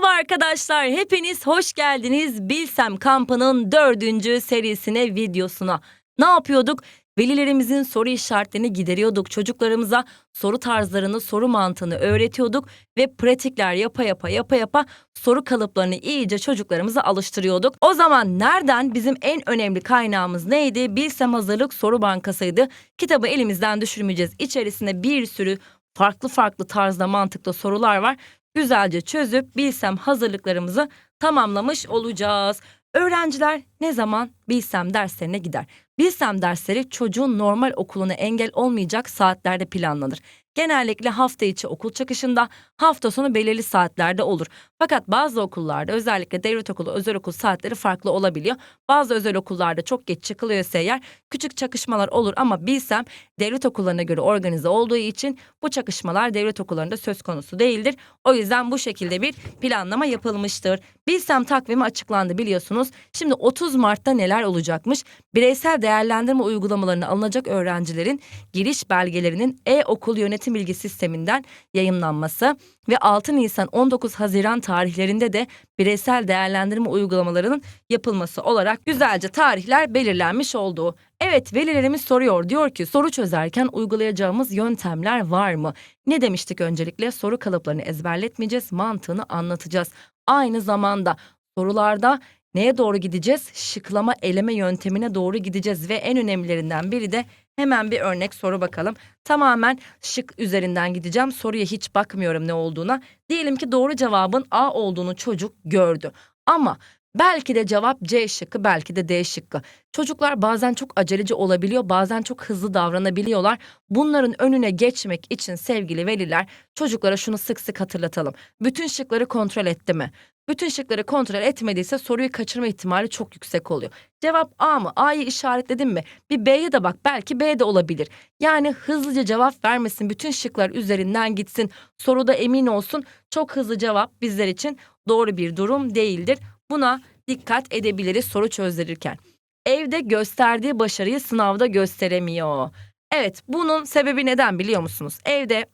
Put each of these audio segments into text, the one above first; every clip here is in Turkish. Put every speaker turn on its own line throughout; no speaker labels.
Merhaba arkadaşlar, hepiniz hoş geldiniz Bilsem kampının dördüncü serisine, videosuna. Ne yapıyorduk? Velilerimizin soru işaretlerini gideriyorduk. Çocuklarımıza soru tarzlarını, soru mantığını öğretiyorduk ve pratikler yapa yapa yapa yapa soru kalıplarını iyice çocuklarımıza alıştırıyorduk. O zaman nereden bizim en önemli kaynağımız neydi? Bilsem Hazırlık Soru Bankası'ydı. Kitabı elimizden düşürmeyeceğiz. İçerisinde bir sürü farklı farklı tarzda mantıklı sorular var güzelce çözüp bilsem hazırlıklarımızı tamamlamış olacağız. Öğrenciler ne zaman bilsem derslerine gider. Bilsem dersleri çocuğun normal okuluna engel olmayacak saatlerde planlanır. Genellikle hafta içi okul çıkışında, hafta sonu belirli saatlerde olur. Fakat bazı okullarda özellikle devlet okulu, özel okul saatleri farklı olabiliyor. Bazı özel okullarda çok geç çıkılıyorsa eğer küçük çakışmalar olur ama bilsem devlet okullarına göre organize olduğu için bu çakışmalar devlet okullarında söz konusu değildir. O yüzden bu şekilde bir planlama yapılmıştır. Bilsem takvimi açıklandı biliyorsunuz. Şimdi 30 Mart'ta neler olacakmış? Bireysel değerlendirme uygulamalarına alınacak öğrencilerin giriş belgelerinin e-okul yönetim bilgi sisteminden yayınlanması ve 6 Nisan 19 Haziran tarihlerinde de bireysel değerlendirme uygulamalarının yapılması olarak güzelce tarihler belirlenmiş olduğu. Evet velilerimiz soruyor diyor ki soru çözerken uygulayacağımız yöntemler var mı? Ne demiştik öncelikle soru kalıplarını ezberletmeyeceğiz mantığını anlatacağız. Aynı zamanda sorularda neye doğru gideceğiz? Şıklama eleme yöntemine doğru gideceğiz ve en önemlilerinden biri de hemen bir örnek soru bakalım. Tamamen şık üzerinden gideceğim. Soruya hiç bakmıyorum ne olduğuna. Diyelim ki doğru cevabın A olduğunu çocuk gördü. Ama Belki de cevap C şıkkı, belki de D şıkkı. Çocuklar bazen çok aceleci olabiliyor, bazen çok hızlı davranabiliyorlar. Bunların önüne geçmek için sevgili veliler çocuklara şunu sık sık hatırlatalım. Bütün şıkları kontrol etti mi? Bütün şıkları kontrol etmediyse soruyu kaçırma ihtimali çok yüksek oluyor. Cevap A mı? A'yı işaretledin mi? Bir B'ye de bak belki B de olabilir. Yani hızlıca cevap vermesin. Bütün şıklar üzerinden gitsin. Soruda emin olsun. Çok hızlı cevap bizler için doğru bir durum değildir. Buna dikkat edebiliriz soru çözdürürken. Evde gösterdiği başarıyı sınavda gösteremiyor. Evet, bunun sebebi neden biliyor musunuz? Evde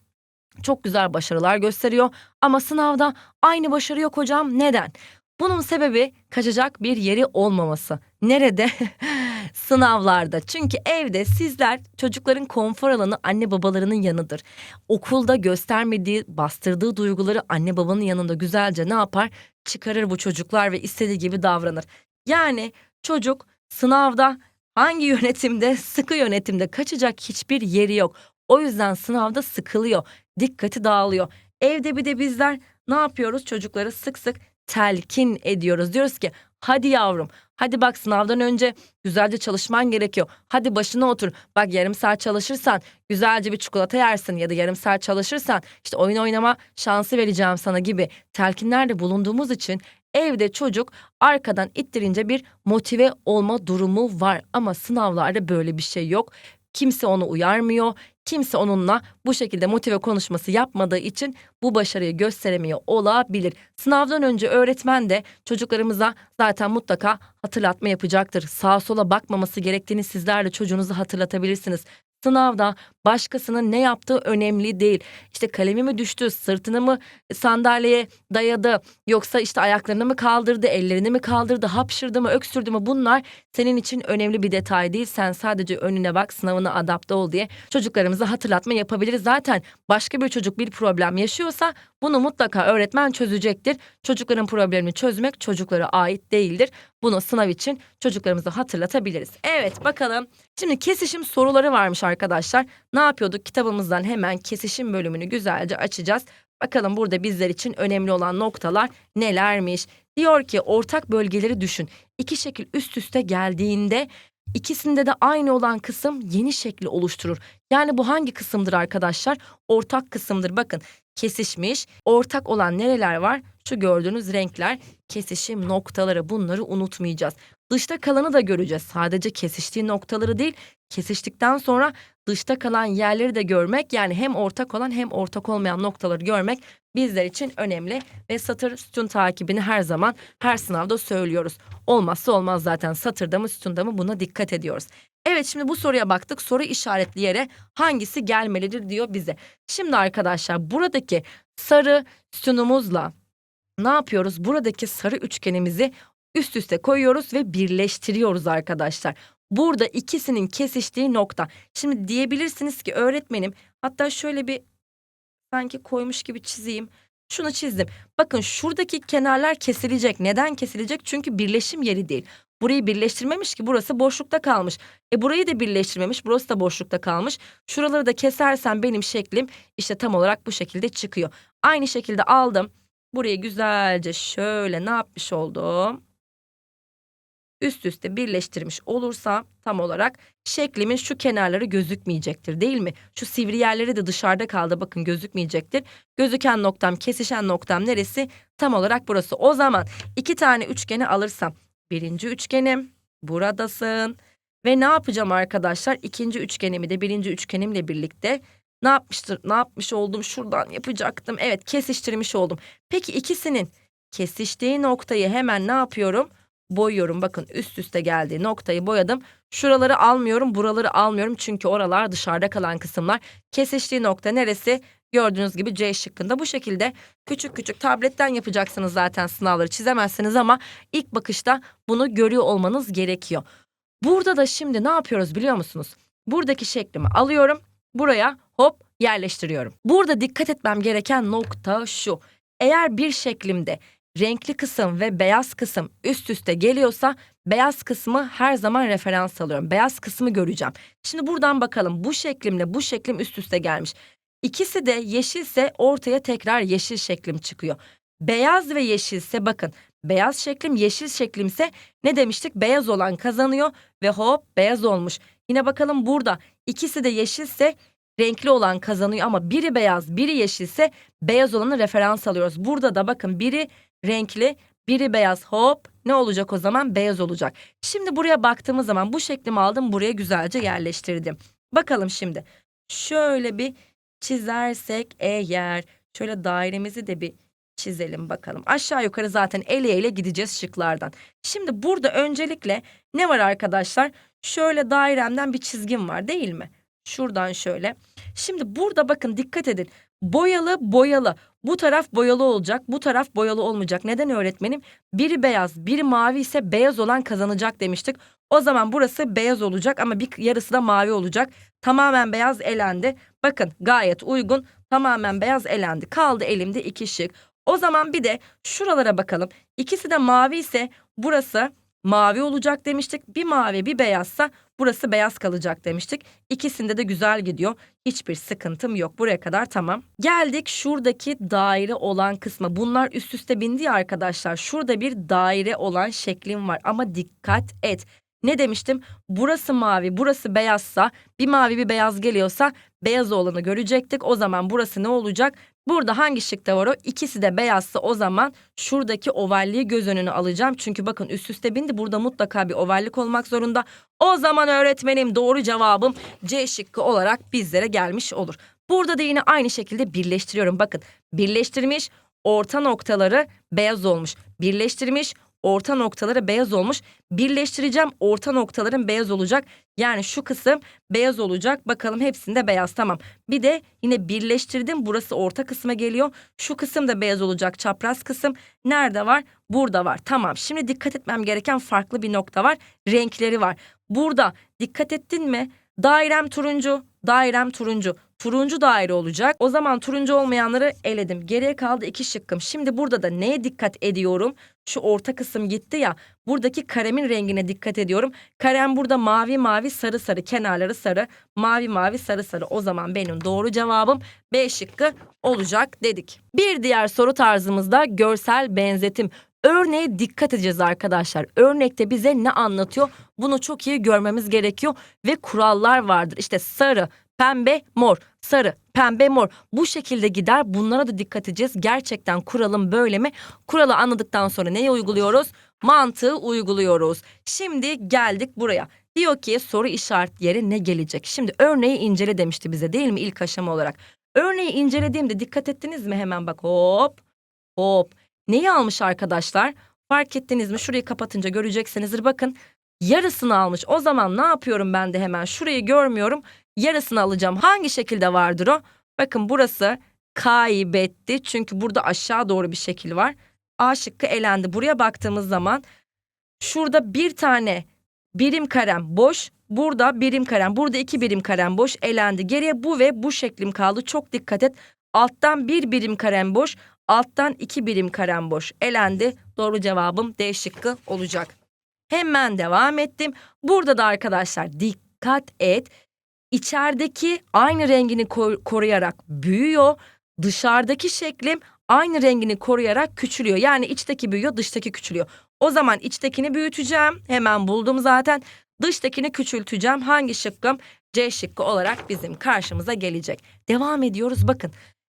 çok güzel başarılar gösteriyor ama sınavda aynı başarı yok hocam. Neden? Bunun sebebi kaçacak bir yeri olmaması. Nerede? Sınavlarda. Çünkü evde sizler çocukların konfor alanı anne babalarının yanıdır. Okulda göstermediği, bastırdığı duyguları anne babanın yanında güzelce ne yapar? Çıkarır bu çocuklar ve istediği gibi davranır. Yani çocuk sınavda hangi yönetimde, sıkı yönetimde kaçacak hiçbir yeri yok. O yüzden sınavda sıkılıyor, dikkati dağılıyor. Evde bir de bizler ne yapıyoruz? Çocukları sık sık telkin ediyoruz. Diyoruz ki hadi yavrum hadi bak sınavdan önce güzelce çalışman gerekiyor. Hadi başına otur. Bak yarım saat çalışırsan güzelce bir çikolata yersin ya da yarım saat çalışırsan işte oyun oynama şansı vereceğim sana gibi telkinlerde bulunduğumuz için evde çocuk arkadan ittirince bir motive olma durumu var ama sınavlarda böyle bir şey yok. Kimse onu uyarmıyor. Kimse onunla bu şekilde motive konuşması yapmadığı için bu başarıyı gösteremiyor olabilir. Sınavdan önce öğretmen de çocuklarımıza zaten mutlaka hatırlatma yapacaktır. Sağa sola bakmaması gerektiğini sizler de çocuğunuzu hatırlatabilirsiniz. Sınavda başkasının ne yaptığı önemli değil. İşte kalemi mi düştü, sırtını mı sandalyeye dayadı, yoksa işte ayaklarını mı kaldırdı, ellerini mi kaldırdı, hapşırdı mı, öksürdü mü bunlar senin için önemli bir detay değil. Sen sadece önüne bak, sınavına adapte ol diye çocuklarımıza hatırlatma yapabiliriz. Zaten başka bir çocuk bir problem yaşıyorsa bunu mutlaka öğretmen çözecektir. Çocukların problemini çözmek çocuklara ait değildir. Bunu sınav için çocuklarımıza hatırlatabiliriz. Evet bakalım. Şimdi kesişim soruları varmış arkadaşlar. Ne yapıyorduk? Kitabımızdan hemen kesişim bölümünü güzelce açacağız. Bakalım burada bizler için önemli olan noktalar nelermiş? Diyor ki ortak bölgeleri düşün. İki şekil üst üste geldiğinde ikisinde de aynı olan kısım yeni şekli oluşturur. Yani bu hangi kısımdır arkadaşlar? Ortak kısımdır. Bakın kesişmiş. Ortak olan nereler var? Şu gördüğünüz renkler kesişim noktaları bunları unutmayacağız. Dışta kalanı da göreceğiz. Sadece kesiştiği noktaları değil, kesiştikten sonra dışta kalan yerleri de görmek yani hem ortak olan hem ortak olmayan noktaları görmek bizler için önemli ve satır sütun takibini her zaman her sınavda söylüyoruz. Olmazsa olmaz zaten satırda mı sütunda mı buna dikkat ediyoruz. Evet şimdi bu soruya baktık. Soru işaretli yere hangisi gelmelidir diyor bize. Şimdi arkadaşlar buradaki sarı sütunumuzla ne yapıyoruz? Buradaki sarı üçgenimizi üst üste koyuyoruz ve birleştiriyoruz arkadaşlar. Burada ikisinin kesiştiği nokta. Şimdi diyebilirsiniz ki öğretmenim hatta şöyle bir sanki koymuş gibi çizeyim. Şunu çizdim. Bakın şuradaki kenarlar kesilecek. Neden kesilecek? Çünkü birleşim yeri değil. Burayı birleştirmemiş ki burası boşlukta kalmış. E burayı da birleştirmemiş. Burası da boşlukta kalmış. Şuraları da kesersen benim şeklim işte tam olarak bu şekilde çıkıyor. Aynı şekilde aldım. Burayı güzelce şöyle ne yapmış oldum? Üst üste birleştirmiş olursam tam olarak şeklimin şu kenarları gözükmeyecektir değil mi? Şu sivri yerleri de dışarıda kaldı bakın gözükmeyecektir. Gözüken noktam, kesişen noktam neresi? Tam olarak burası. O zaman iki tane üçgeni alırsam birinci üçgenim buradasın. Ve ne yapacağım arkadaşlar? İkinci üçgenimi de birinci üçgenimle birlikte ne yapmıştır? Ne yapmış oldum? Şuradan yapacaktım. Evet kesiştirmiş oldum. Peki ikisinin kesiştiği noktayı hemen ne yapıyorum? Boyuyorum. Bakın üst üste geldiği noktayı boyadım. Şuraları almıyorum, buraları almıyorum çünkü oralar dışarıda kalan kısımlar. Kesiştiği nokta neresi? Gördüğünüz gibi C şıkkında bu şekilde küçük küçük tabletten yapacaksınız zaten sınavları çizemezsiniz ama ilk bakışta bunu görüyor olmanız gerekiyor. Burada da şimdi ne yapıyoruz biliyor musunuz? Buradaki şeklimi alıyorum, buraya hop yerleştiriyorum. Burada dikkat etmem gereken nokta şu. Eğer bir şeklimde renkli kısım ve beyaz kısım üst üste geliyorsa beyaz kısmı her zaman referans alıyorum. Beyaz kısmı göreceğim. Şimdi buradan bakalım bu şeklimle bu şeklim üst üste gelmiş. İkisi de yeşilse ortaya tekrar yeşil şeklim çıkıyor. Beyaz ve yeşilse bakın beyaz şeklim yeşil şeklimse ne demiştik? Beyaz olan kazanıyor ve hop beyaz olmuş. Yine bakalım burada ikisi de yeşilse renkli olan kazanıyor ama biri beyaz biri yeşilse beyaz olanı referans alıyoruz. Burada da bakın biri renkli biri beyaz hop ne olacak o zaman beyaz olacak. Şimdi buraya baktığımız zaman bu şeklimi aldım buraya güzelce yerleştirdim. Bakalım şimdi şöyle bir çizersek eğer şöyle dairemizi de bir çizelim bakalım. Aşağı yukarı zaten ele ele gideceğiz şıklardan. Şimdi burada öncelikle ne var arkadaşlar? Şöyle dairemden bir çizgim var değil mi? Şuradan şöyle. Şimdi burada bakın dikkat edin. Boyalı boyalı. Bu taraf boyalı olacak, bu taraf boyalı olmayacak. Neden öğretmenim? Biri beyaz, biri mavi ise beyaz olan kazanacak demiştik. O zaman burası beyaz olacak ama bir yarısı da mavi olacak. Tamamen beyaz elendi. Bakın gayet uygun. Tamamen beyaz elendi. Kaldı elimde iki şık. O zaman bir de şuralara bakalım. İkisi de mavi ise burası mavi olacak demiştik. Bir mavi bir beyazsa burası beyaz kalacak demiştik. İkisinde de güzel gidiyor. Hiçbir sıkıntım yok. Buraya kadar tamam. Geldik şuradaki daire olan kısma. Bunlar üst üste bindi ya arkadaşlar. Şurada bir daire olan şeklim var ama dikkat et. Ne demiştim? Burası mavi, burası beyazsa, bir mavi bir beyaz geliyorsa beyaz olanı görecektik. O zaman burası ne olacak? Burada hangi şıkta var o? İkisi de beyazsa o zaman şuradaki ovalliği göz önüne alacağım. Çünkü bakın üst üste bindi. Burada mutlaka bir ovallik olmak zorunda. O zaman öğretmenim doğru cevabım C şıkkı olarak bizlere gelmiş olur. Burada da yine aynı şekilde birleştiriyorum. Bakın birleştirmiş orta noktaları beyaz olmuş. Birleştirmiş orta noktaları beyaz olmuş. Birleştireceğim orta noktaların beyaz olacak. Yani şu kısım beyaz olacak. Bakalım hepsinde beyaz tamam. Bir de yine birleştirdim. Burası orta kısma geliyor. Şu kısım da beyaz olacak. Çapraz kısım nerede var? Burada var. Tamam. Şimdi dikkat etmem gereken farklı bir nokta var. Renkleri var. Burada dikkat ettin mi? Dairem turuncu, dairem turuncu. Turuncu daire olacak. O zaman turuncu olmayanları eledim. Geriye kaldı iki şıkkım. Şimdi burada da neye dikkat ediyorum? Şu orta kısım gitti ya. Buradaki karemin rengine dikkat ediyorum. Karem burada mavi mavi sarı sarı. Kenarları sarı. Mavi mavi sarı sarı. O zaman benim doğru cevabım B şıkkı olacak dedik. Bir diğer soru tarzımızda görsel benzetim. Örneğe dikkat edeceğiz arkadaşlar. Örnekte bize ne anlatıyor? Bunu çok iyi görmemiz gerekiyor ve kurallar vardır. İşte sarı, pembe, mor, sarı, pembe, mor. Bu şekilde gider. Bunlara da dikkat edeceğiz. Gerçekten kuralım böyle mi? Kuralı anladıktan sonra neyi uyguluyoruz? Mantığı uyguluyoruz. Şimdi geldik buraya. Diyor ki soru işaret yeri ne gelecek? Şimdi örneği incele demişti bize değil mi ilk aşama olarak? Örneği incelediğimde dikkat ettiniz mi hemen bak hop hop. Neyi almış arkadaşlar? Fark ettiniz mi? Şurayı kapatınca göreceksinizdir. Bakın yarısını almış. O zaman ne yapıyorum ben de hemen? Şurayı görmüyorum. Yarısını alacağım. Hangi şekilde vardır o? Bakın burası kaybetti. Çünkü burada aşağı doğru bir şekil var. A şıkkı elendi. Buraya baktığımız zaman şurada bir tane birim karem boş. Burada birim karem. Burada iki birim karem boş elendi. Geriye bu ve bu şeklim kaldı. Çok dikkat et. Alttan bir birim karem boş. Alttan iki birim karem boş. Elendi. Doğru cevabım D şıkkı olacak. Hemen devam ettim. Burada da arkadaşlar dikkat et. İçerideki aynı rengini ko- koruyarak büyüyor. Dışarıdaki şeklim aynı rengini koruyarak küçülüyor. Yani içteki büyüyor, dıştaki küçülüyor. O zaman içtekini büyüteceğim. Hemen buldum zaten. Dıştakini küçülteceğim. Hangi şıkkım? C şıkkı olarak bizim karşımıza gelecek. Devam ediyoruz. Bakın.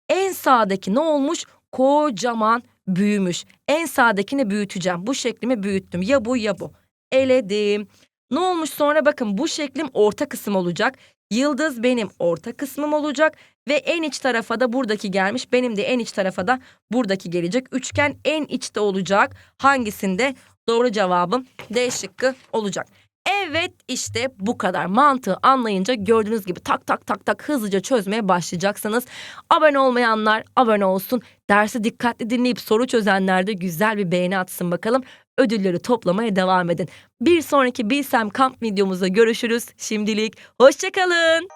En sağdaki ne olmuş? Kocaman büyümüş. En sağdakini büyüteceğim. Bu şeklimi büyüttüm. Ya bu ya bu. Eledim. Ne olmuş sonra bakın bu şeklim orta kısım olacak. Yıldız benim orta kısmım olacak ve en iç tarafa da buradaki gelmiş. Benim de en iç tarafa da buradaki gelecek. Üçgen en içte olacak. Hangisinde? Doğru cevabım D şıkkı olacak. Evet işte bu kadar mantığı anlayınca gördüğünüz gibi tak tak tak tak hızlıca çözmeye başlayacaksınız. Abone olmayanlar abone olsun. Dersi dikkatli dinleyip soru çözenler de güzel bir beğeni atsın bakalım. Ödülleri toplamaya devam edin. Bir sonraki Bilsem Kamp videomuzda görüşürüz. Şimdilik hoşçakalın.